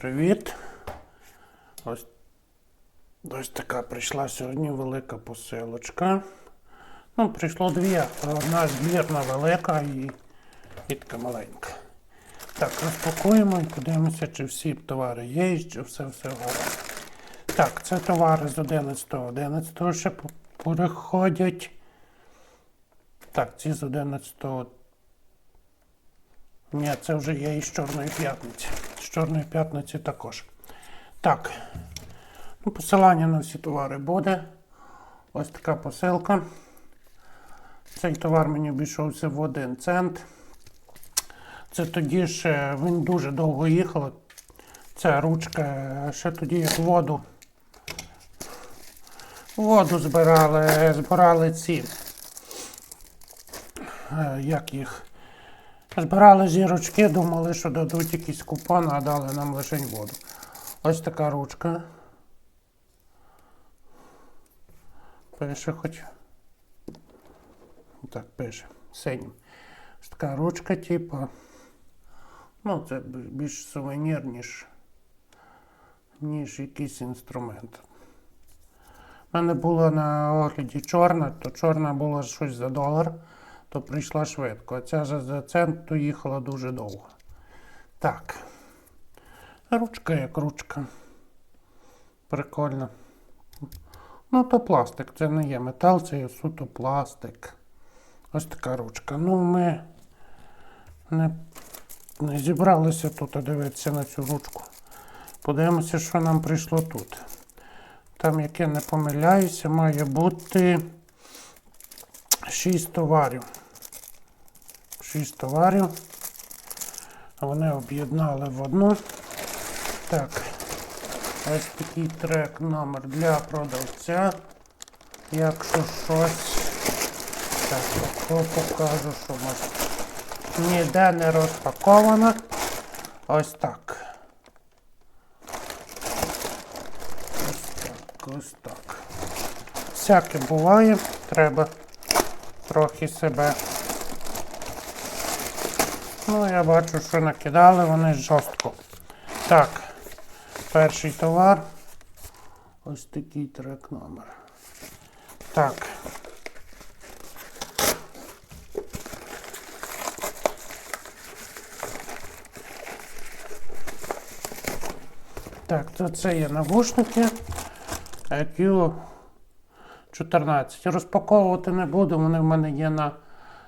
привіт. Ось, ось така прийшла сьогодні велика посилочка. Ну, прийшло дві. Одна збірна велика і, і така маленька. Так, розпакуємо і подивимося, чи всі товари є, і чи все все гаразд. Так, це товари з 11 11 ще переходять. Так, ці з 11 ні, це вже є із Чорної п'ятниці. Чорної п'ятниці також. Так. Ну, посилання на всі товари буде. Ось така посилка. Цей товар мені обійшовся в 1 цент. Це тоді ще він дуже довго їхав. Ця ручка ще тоді як воду. Воду збирали, збирали ці. е, Як їх? Збирали зірочки, думали, що дадуть якийсь купон, а дали нам лише воду. Ось така ручка. Пише хоч. Так, пише. Синім. Ось така ручка, типу. Ну, це більш сувенір, ніж, ніж якийсь інструмент. У мене була на огляді чорна, то чорна була щось за долар то прийшла швидко. А ця за, за цент їхала дуже довго. Так. Ручка як ручка. Прикольно. Ну, то пластик, це не є метал, це є суто пластик. Ось така ручка. Ну, ми не, не зібралися тут дивитися на цю ручку. Подивимося, що нам прийшло тут. Там, як я не помиляюся, має бути 6 товарів. 6 товарів. Вони об'єднали в одну. Так. Ось такий трек номер для продавця. Якщо щось. Так, тако покажу, що може ніде не розпаковано. Ось так. Ось так, ось так. Всяке буває, треба трохи себе. Ну, я бачу, що накидали вони жорстко. Так, перший товар. Ось такий трек номер. Так. Так, то це є навушники. IQ 14. Розпаковувати не буду, вони в мене є на,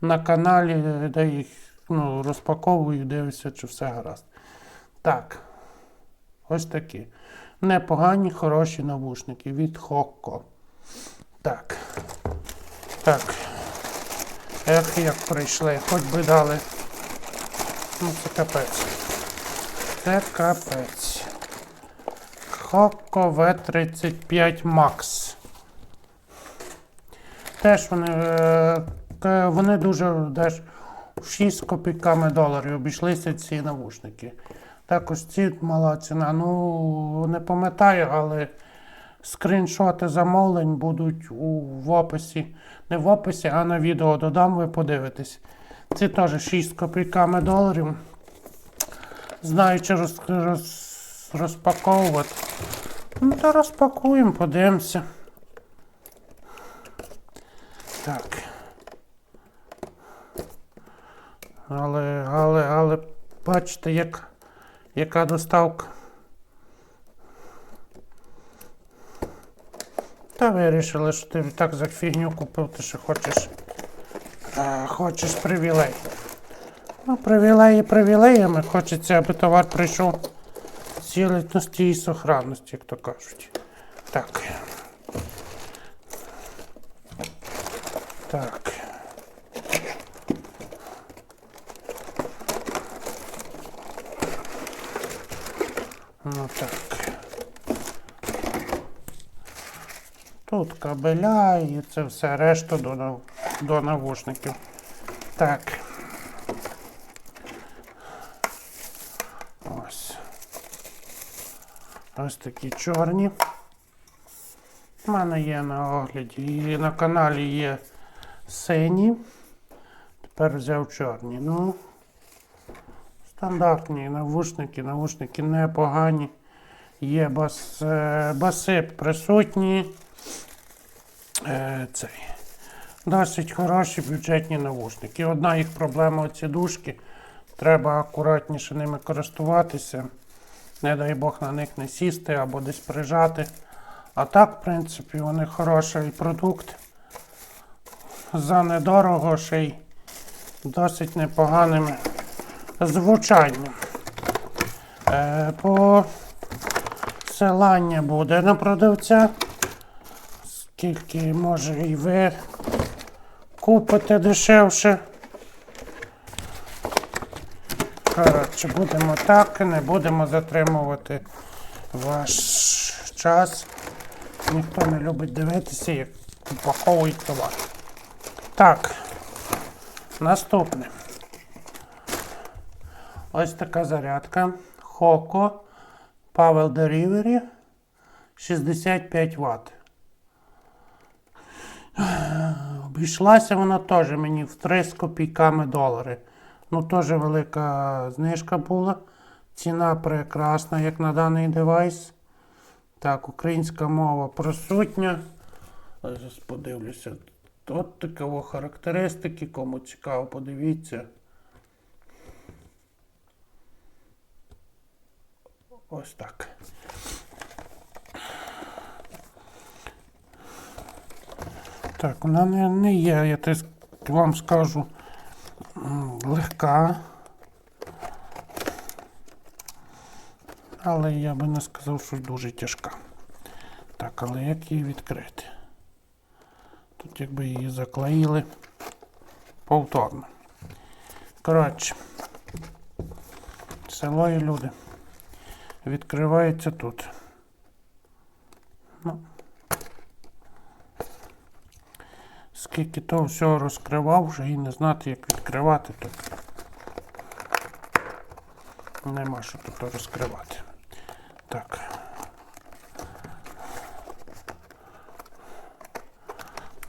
на каналі, де їх ну, розпаковую, дивлюся, чи все гаразд. Так. Ось такі. Непогані, хороші навушники від Хокко. Так. Так. Ех, як прийшли, хоч би дали. Ну, це капець. Це капець. Хокко V35 Max. Теж вони, е, вони дуже деш 6 копійками доларів обійшлися ці навушники. Також ці мала ціна. Ну, не пам'ятаю, але скріншоти замовлень будуть у, в описі. Не в описі, а на відео додам, ви подивитесь. Ці теж 6 копійками доларів. Знаю, чи роз, роз, розпаковувати. Ну, то розпакуємо, подивимося. Так. Але, але, але, бачите, як, яка доставка. Та вирішили, що ти так за фігню купив, ти ще хочеш. А, хочеш привілей. Ну, привілеї привілеями. Хочеться, аби товар прийшов цілісності і сохранності, як то кажуть. Так. Так. Ну так. Тут кабеля і це все решта до, до навушників. Так. Ось. Ось такі чорні. У мене є на огляді. І на каналі є сині. Тепер взяв чорні. Ну, Стандартні навушники, навушники непогані. Є бас, е, баси присутні. Е, цей. Досить хороші бюджетні навушники. Одна їх проблема оці дужки. Треба акуратніше ними користуватися. Не дай Бог на них не сісти або десь прижати. А так, в принципі, вони хороший продукт. За недорого ще й досить непоганим звучанням. Е, посилання буде на продавця. Скільки може і ви купите дешевше. Коротше, будемо так, не будемо затримувати ваш час. Ніхто не любить дивитися, як упаковують товар. Так, наступне. Ось така зарядка. Хоко Power Delivery 65 Вт. Обійшлася вона теж мені в 3 з копійками долари. Ну, теж велика знижка була. Ціна прекрасна, як на даний девайс. Так, українська мова присутня. Зараз подивлюся. От такі характеристики, кому цікаво, подивіться. Ось так. Так, вона не, не є, я те вам скажу, легка. Але я би не сказав, що дуже тяжка. Так, але як її відкрити? Тут якби її заклеїли повторно. Коротше, село і люди. Відкривається тут. Ну. Скільки того всього розкривав, вже і не знати, як відкривати тут. Нема що тут розкривати. Так.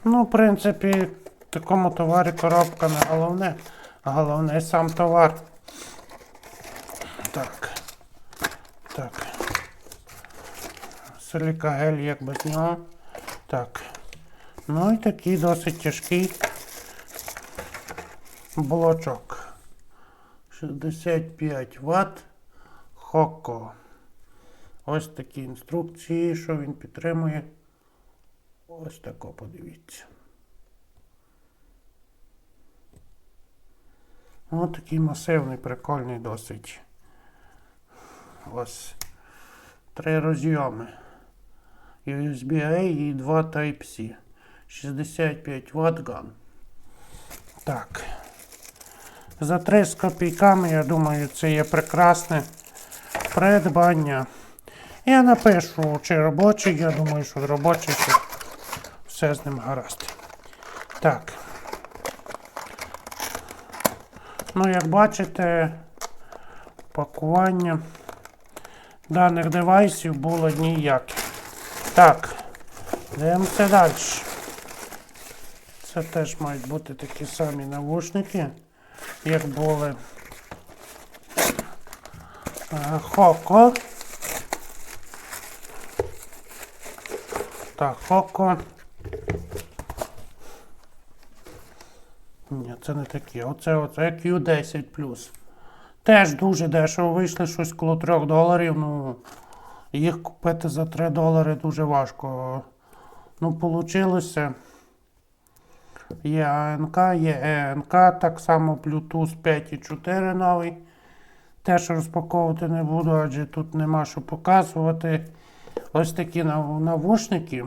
Ну, в принципі, в такому товарі коробка не головне, а головне сам товар. Так. Так. Силікагель як без нього. Так. Ну і такий досить тяжкий блочок. 65 Вт. Хоко. Ось такі інструкції, що він підтримує. Ось тако подивіться. Ось такий масивний, прикольний досить. Ось три розйоми. USB-A і два Type-C. 65 Вт ган. Так. За 3 з копійками, я думаю, це є прекрасне придбання. Я напишу, чи робочий, я думаю, що робочий, що все з ним гаразд. Так. Ну, як бачите, пакування даних девайсів було ніяке. Так, дивимося далі. Це теж мають бути такі самі навушники, як були е, Хоко. Так, Хоко. Ні, це не такі. Оце, оце Q10 Теж дуже дешево вийшли, щось коло 3 доларів. Ну, їх купити за 3 долари дуже важко. Ну, получилося. Є АНК, є ЕНК, так само Bluetooth 5.4 новий. Теж розпаковувати не буду, адже тут нема що показувати. Ось такі навушники.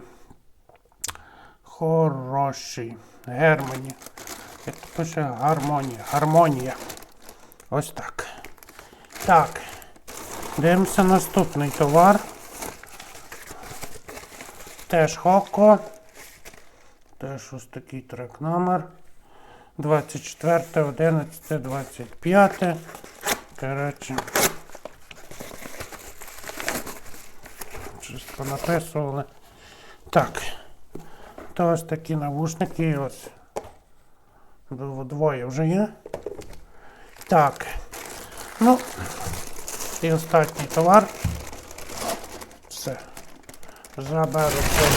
Хороші. Германі. Як пише гармонія. Гармонія. Ось так. Так. Дивимося наступний товар. Теж Хоко. Теж ось такий трек номер. 24, 11, 25. Коротше. Щось понаписували. Так. То ось такі навушники. Ось. Дво- Двоє вже є. Так. Ну, і останній товар. Все. Заберу цей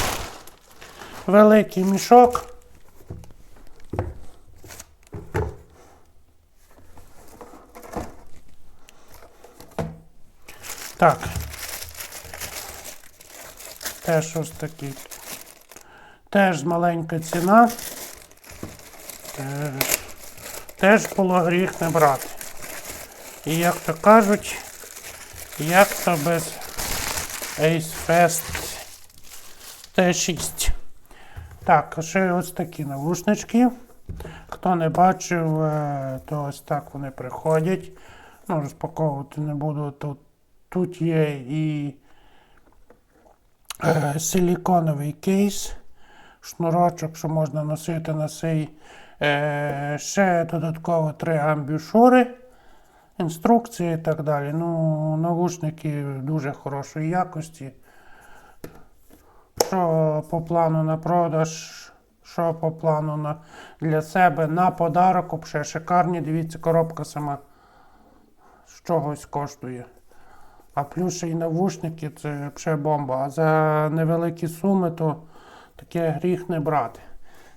великий мішок. Так. Теж ось такий. Теж маленька ціна. Теж, теж було гріх не брати. І як то кажуть, як то без Ace Fest T6. Так, ще ось такі навушнички. Хто не бачив, е, то ось так вони приходять. Ну, розпаковувати не буду. Тут, тут є і е, силіконовий кейс, шнурочок, що можна носити на цей. Е, ще додатково три амбушури, інструкції і так далі. Ну, навушники дуже хорошої якості. Що по плану на продаж, що по плану на, для себе на подарок, взагалі шикарні. Дивіться, коробка сама з чогось коштує. А плюс ще й навушники це взагалі бомба. А за невеликі суми, то таке гріх не брати.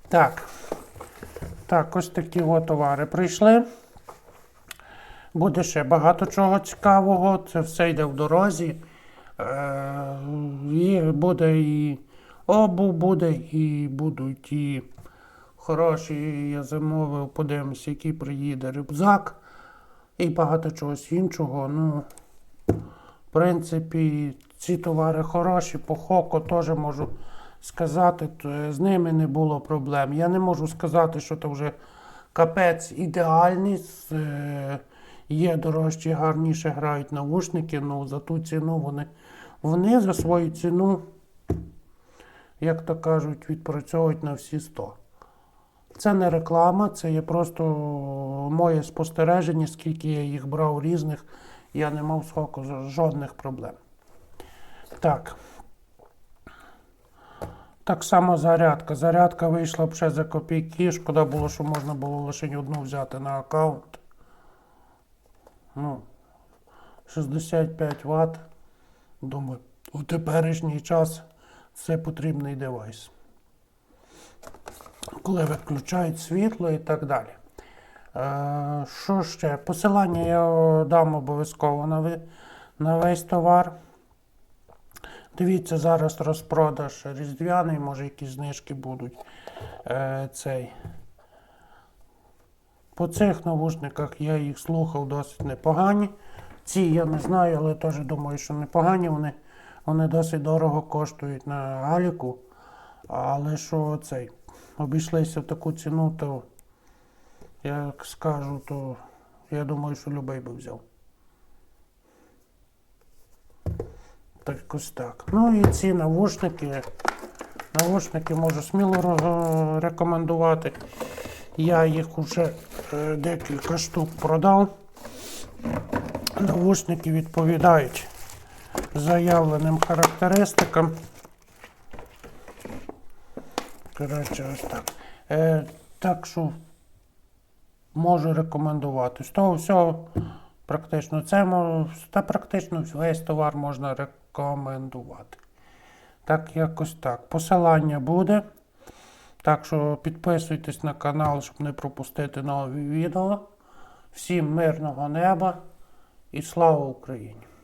Так. Так, ось такі от товари прийшли. Буде ще багато чого цікавого. Це все йде в дорозі. Е, буде і обув буде, і будуть і хороші. Я замовив, подивимося, який приїде рюкзак і багато чогось іншого. Ну, в принципі, ці товари хороші, по хоку теж можу сказати, то з ними не було проблем. Я не можу сказати, що це вже капець ідеальний. е, Є дорожчі, гарніше грають навушники, але за ту ціну вони, вони за свою ціну, як то кажуть, відпрацьовують на всі 100. Це не реклама, це є просто моє спостереження, скільки я їх брав різних, я не мав скоку жодних проблем. Так. Так само зарядка. Зарядка вийшла ще за копійки. Шкода було, що можна було лише одну взяти на аккаунт. Ну, 65 Вт. Думаю, у теперішній час це потрібний девайс. Коли виключають світло і так далі. Е, що ще? Посилання я дам обов'язково на, на весь товар. Дивіться, зараз розпродаж різдвяний, може якісь знижки будуть. Е, цей. По цих навушниках я їх слухав досить непогані. Ці я не знаю, але теж думаю, що непогані. Вони, вони досить дорого коштують на Аліку. Але що цей, обійшлися в таку ціну, то як скажу, то я думаю, що любий би взяв. Так ось так. Ну і ці навушники. Навушники можу сміло рекомендувати. Я їх вже е, декілька штук продав. Навушники відповідають заявленим характеристикам. Коротше, ось так. Е, так що можу рекомендувати. З того всього, практично це та практично весь товар можна рекомендувати. Так, якось так. Посилання буде. Так що підписуйтесь на канал, щоб не пропустити нові відео. Всім мирного неба і слава Україні!